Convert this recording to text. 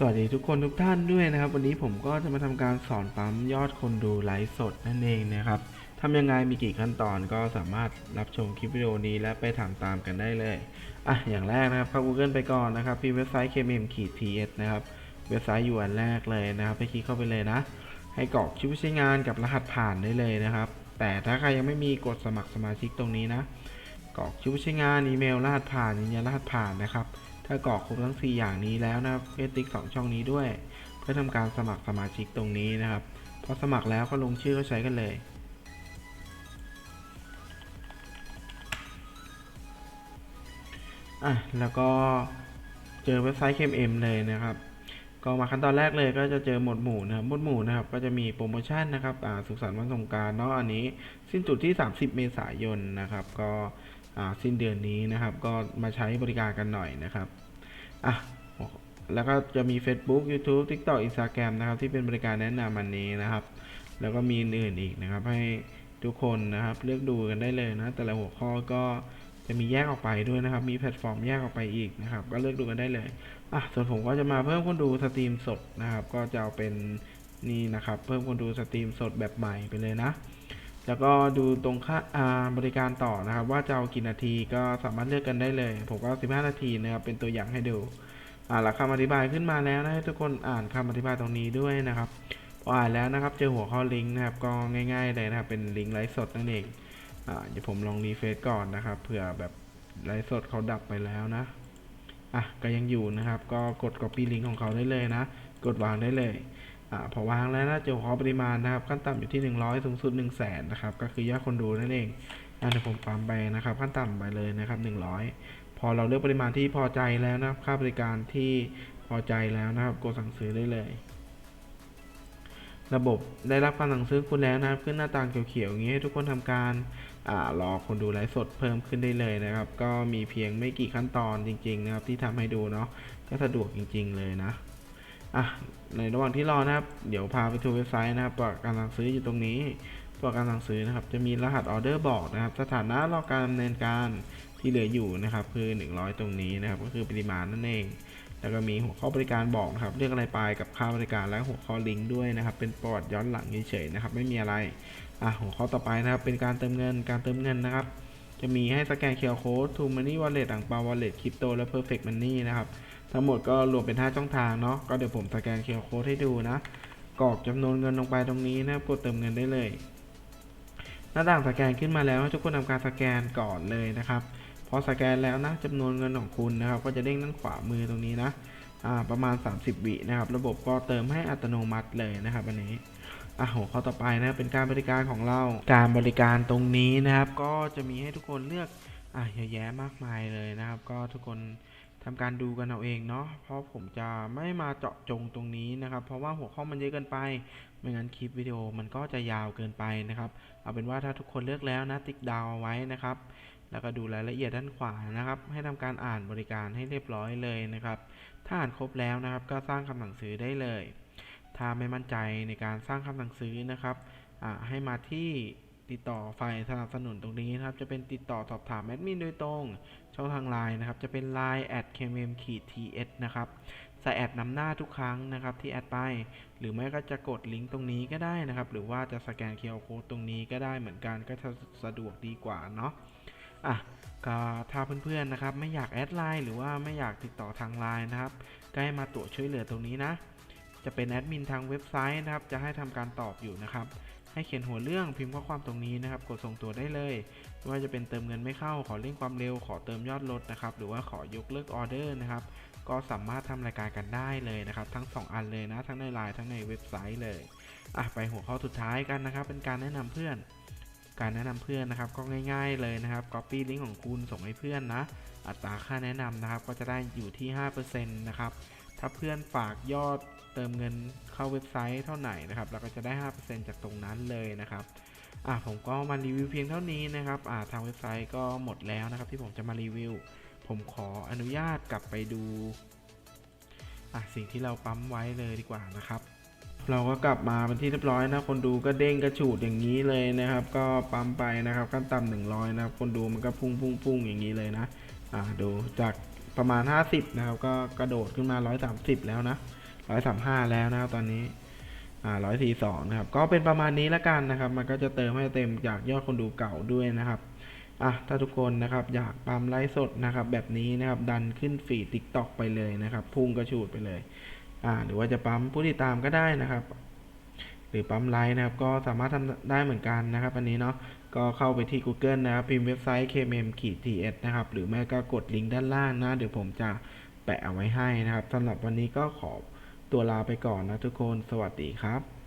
สวัสดีทุกคนทุกท่านด้วยนะครับ วันนี้ผมก็จะมาทำการสอนปั๊มยอดคนดูไลฟ์สดนั่นเองนะครับทำยังไงมีกี่ขั้นตอนก็สามารถรับชมคลิปวิดีโอนี้และไปทำตามกันได้เลยอะอย่างแรกนะครับเข้า Google ไปก่อนนะครับที่เว็บไซต์ kmm-ts นะครับเว็บไซต์อยู่อันแรกเลยนะครับ ไปคลิกเข้าไปเลยนะ ให้กรอกชื่อผู้ใช้งานกับรหัสผ่านได้เลยนะครับ แต่ถ้าใครยังไม่มีกดสมัครสมาชิกตรงนี้นะกรอกชื่อผู้ใช้งานอีเมลรหัสผ่านยืนยันรหัสผ่านนะครับ ถ้ากรอกครบทั้ง 4 อย่างนี้แล้วนะครับก็ติ๊กสองช่องนี้ด้วย เพื่อทำการสมัครสมาชิกตรงนี้นะครับ พอสมัครแล้วก็ลงชื่อเข้าใช้กันเลยอะแล้วก็เจอเว็บไซต์ KMM เลยนะครับ ก็มาขั้นตอนแรกเลยก็จะเจอหมวดหมู่นะครับหมวดหมู่นะครับ ก็จะมีโปรโมชั่นนะครับอ่าสุขสันต์วันสงการเนาะอันนี้ สิ้นสุดที่ 30 เมษายนนะครับ ก็อ่าสิ้นเดือนนี้นะครับ ก็มาใช้บริการกันหน่อยนะครับ อะแล้วก็จะมี Facebook YouTube TikTok Instagram นะครับที่เป็นบริการแนะนำอันนี้นะครับ แล้วก็มีอื่นอีกนะครับ ให้ทุกคนนะครับ เลือกดูกันได้เลยนะ แต่ละหัวข้อก็จะมีแยกออกไปด้วยนะครับ มีแพลตฟอร์มแยกออกไปอีกนะครับ ก็เลือกดูกันได้เลยอะส่วนผมก็จะมาเพิ่มคนดูสตรีมสดนะครับ ก็จะเอาเป็นนี่นะครับ เพิ่มคนดูสตรีมสดแบบใหม่ไปเลยนะ แล้วก็ดูตรงค่าาบริการต่อนะครับ ว่าจะเอากี่นาทีก็สามารถเลือกกันได้เลย ผมก็ 15 นาทีนะครับ เป็นตัวอย่างให้ดูอ่าหลักคำอธิบายขึ้นมาแล้วนะให้ทุกคนอ่านคำอธิบายตรงนี้ด้วยนะครับพออ่านแล้วนะครับ เจอหัวข้อลิงก์นะครับ ก็ง่ายๆเลยนะครับ เป็นลิงก์ไลฟ์สดนั่นเองอ่าเดี๋ยวผมลองรีเฟซก่อนนะครับเผื่อแบบไลฟ์สดเขาดับไปแล้วนะอะก็ยังอยู่นะครับ ก็กด copy ลิงก์ของเขาได้เลยนะ กดวางได้เลย พอวางแล้วนะเจอหัวข้อปริมาณนะครับ ขั้นต่ำอยู่ที่ 100 สูงสุด 1 0 0 0 0แสนนะครับ ก็คือยอดคนดูนั่นเองอะเดี๋ยวผมปั๊มไปนะครับ ขั้นต่ำไปเลยนะครับ 100 พอเราเลือกปริมาณที่พอใจแล้วนะครับ ค่าบริการที่พอใจแล้วนะครับ กดสั่งซื้อได้เลย ระบบได้รับการสั่งซื้อคุณแล้วนะครับ ขึ้นหน้าต่างเขียวๆอย่างนี้ให้ทุกคนทำการรอคนดูไลฟ์สดเพิ่มขึ้นได้เลยนะครับ ก็มีเพียงไม่กี่ขั้นตอนจริง ๆ นะครับ ที่ทำให้ดูเนาะ ก็สะดวกจริง ๆ เลยนะ อะในระหว่างที่รอนะครับ เดี๋ยวพาไปทัวร์เว็บไซต์นะครับประวัติการสั่งซื้ออยู่ตรงนี้ประวัติการสั่งซื้อนะครับ จะมีรหัสออเดอร์บอกนะครับ สถานะรอการดำเนินการที่เหลืออยู่นะครับ คือ 100 ตรงนี้นะครับ ก็คือปริมาณนั่นเอง แล้วก็มีหัวข้อบริการบอกนะครับ เรื่องอะไรไปกับค่าบริการและหัวข้อลิงก์ด้วยนะครับ เป็นประวัติย้อนหลังเฉยๆนะครับ ไม่มีอะไร อะหัวข้อต่อไปนะครับ เป็นการเติมเงิน การเติมเงินนะครับ จะมีให้สแกนเคอร์โค้ดทูมันนี่วอลเล็ตอ่างปาวอลเล็ตคริปโตและ Perfect Money นะครับ ทั้งหมดก็รวมเป็น 5 ช่องทางเนาะก็เดี๋ยวผมสแกนเคอร์โค้ดให้ดูนะกรอกจำนวนเงินลงไปตรงนี้นะกดเติมเงินได้เลย หน้าต่างสแกนขึ้นมาแล้วทุกคนทำการสแกนก่อนเลยนะครับพอสแกนแล้วนะจำนวนเงินของคุณนะครับ ก็จะเด้งด้านขวามือตรงนี้นะประมาณ 30 วินะครับ ระบบก็เติมให้อัตโนมัติเลยนะครับอันนี้อะหัวข้อต่อไปนะเป็นการบริการของเราการบริการตรงนี้นะครับ ก็จะมีให้ทุกคนเลือกอะเยอะแยะมากมายเลยนะครับ ก็ทุกคน ทำการดูกันเอาเองเนาะ เพราะผมจะไม่มาเจาะจงตรงนี้นะครับ เพราะว่าหัวข้อมันเยอะเกินไป ไม่งั้นคลิปวิดีโอมันก็จะยาวเกินไปนะครับ เอาเป็นว่าถ้าทุกคนเลือกแล้วนะติ๊กดาวเอาไว้นะครับ แล้วก็ดูรายละเอียดด้านขวานะครับ ให้ทำการอ่านบริการให้เรียบร้อยเลยนะครับ ถ้าอ่านครบแล้วนะครับ ก็สร้างคำสั่งซื้อได้เลย ถ้าไม่มั่นใจในการสร้างคำสั่งซื้อนะครับให้มาที่ ติดต่อฝ่ายสนับสนุนตรงนี้นะครับ จะเป็นติดต่อสอบถามแอดมินโดยตรง ช่องทางไลน์นะครับ จะเป็น line at kmm ts นะครับใส่แอดนำหน้าทุกครั้งนะครับที่แอดไป หรือไม่ก็จะกดลิงก์ตรงนี้ก็ได้นะครับ หรือว่าจะสแกน QR Code ตรงนี้ก็ได้เหมือนกันก็จะสะดวกดีกว่าเนาะอะก็ถ้าเพื่อนๆนะครับ ไม่อยากแอดไลน์หรือว่าไม่อยากติดต่อทางไลน์นะครับก็ให้มาตรวจช่วยเหลือตรงนี้นะ จะเป็นแอดมินทางเว็บไซต์นะครับ จะให้ทำการตอบอยู่นะครับ ให้เขียนหัวเรื่องพิมพ์ข้อความตรงนี้นะครับ กดส่งตัวได้เลยไม่ว่าจะเป็นเติมเงินไม่เข้า ขอเร่งความเร็ว ขอเติมยอดลดนะครับ หรือว่าขอยกเลิกออเดอร์นะครับ ก็สามารถทำรายการกันได้เลยนะครับ ทั้ง 2 อันเลยนะ ทั้งในไลน์ทั้งในเว็บไซต์เลยอะไปหัวข้อสุดท้ายกันนะครับ เป็นการแนะนำเพื่อน การแนะนำเพื่อนนะครับ ก็ง่าย ๆเลยนะครับ Copy ลิงก์ของคุณส่งให้เพื่อนนะ อัตราค่าแนะนำนะครับ ก็จะได้อยู่ที่ 5%นะครับ ถ้าเพื่อนฝากยอดเติมเงินเข้าเว็บไซต์เท่าไหร่นะครับเราก็จะได้ 5%จากตรงนั้นเลยนะครับอะผมก็มารีวิวเพียงเท่านี้นะครับอ่าทางเว็บไซต์ก็หมดแล้วนะครับ ที่ผมจะมารีวิว ผมขออนุญาตกลับไปดูอะสิ่งที่เราปั๊มไว้เลยดีกว่านะครับ เราก็กลับมาเป็นที่เรียบร้อยนะ คนดูก็เด้งกระฉูดอย่างนี้เลยนะครับ ก็ปั๊มไปนะครับขั้นต่ำหนึ่งร้อยนะครับ คนดูมันก็พุ่งพุ่งพุ่งอย่างนี้เลยนะอ่าดูจาก ประมาณ 50 นะครับ ก็กระโดดขึ้นมา 130 แล้วนะร้อยสามห้าแล้วนะครับตอนนี้อ่าร้อยสี่สองนะครับ ก็เป็นประมาณนี้ละกันนะครับ มันก็จะเติมให้เต็มจากยอดคนดูเก่าด้วยนะครับอะถ้าทุกคนนะครับอยากปั๊มไลฟ์สดนะครับ แบบนี้นะครับดันขึ้นฟีดติ๊กตอกไปเลยนะครับ พุ่งกระชูดไปเลยอ่าหรือว่าจะปั๊มผู้ติดตามก็ได้นะครับ หรือปั๊มไลค์นะครับ ก็สามารถทำได้เหมือนกันนะครับ อันนี้เนาะ ก็เข้าไปที่ Google นะครับ พิมพ์เว็บไซต์ kmm-ts นะครับ หรือไม่ก็กดลิงก์ด้านล่างนะ เดี๋ยวผมจะแปะเอาไว้ให้นะครับสำหรับวันนี้ก็ขอตัวลาไปก่อนนะทุกคน สวัสดีครับ